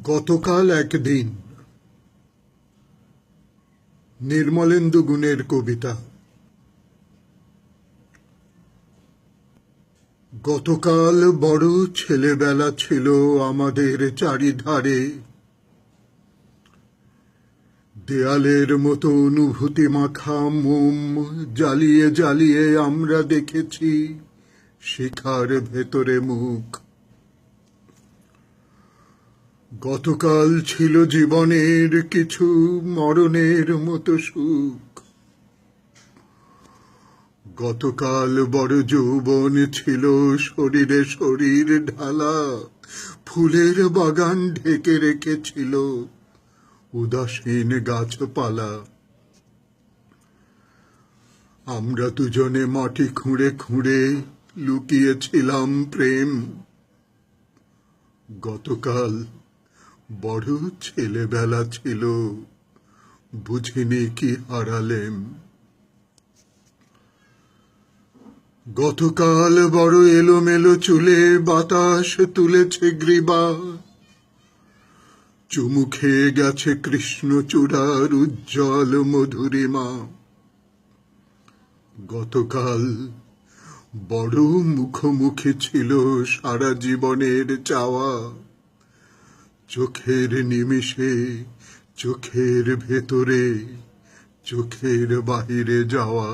গতকাল একদিন নির্মলেন্দু গুণের কবিতা। গতকাল বড় ছেলেবেলা ছিল আমাদের চারিধারে। দেয়ালের মতো অনুভূতি মাখা মোম জ্বালিয়ে জ্বালিয়ে আমরা দেখেছি শিখার ভেতরে মুখ। গতকাল ছিল জীবনের কিছু মরণের মতো সুখ। গতকাল বড় যৌবন ছিল শরীরে শরীর ঢালা, ফুলের বাগান ঢেকে রেখেছিল উদাসীন গাছপালা। আমরা দুজনে মাটি খুঁড়ে খুঁড়ে লুকিয়েছিলাম প্রেম। গতকাল বড় ছেলেবেলা ছিল। বুঝিনি কি হারালেম। গতকাল বড় এলোমেলো চুলে বাতাস তুলেছে গ্রীবা। চুমু খেয়ে গেছে কৃষ্ণচূড়ার উজ্জ্বল মধুরিমা। গতকাল বড় মুখোমুখি ছিল সারা জীবনের চাওয়া। চোখের নিমিষে চোখের ভেতরে চোখের বাহিরে যাওয়া।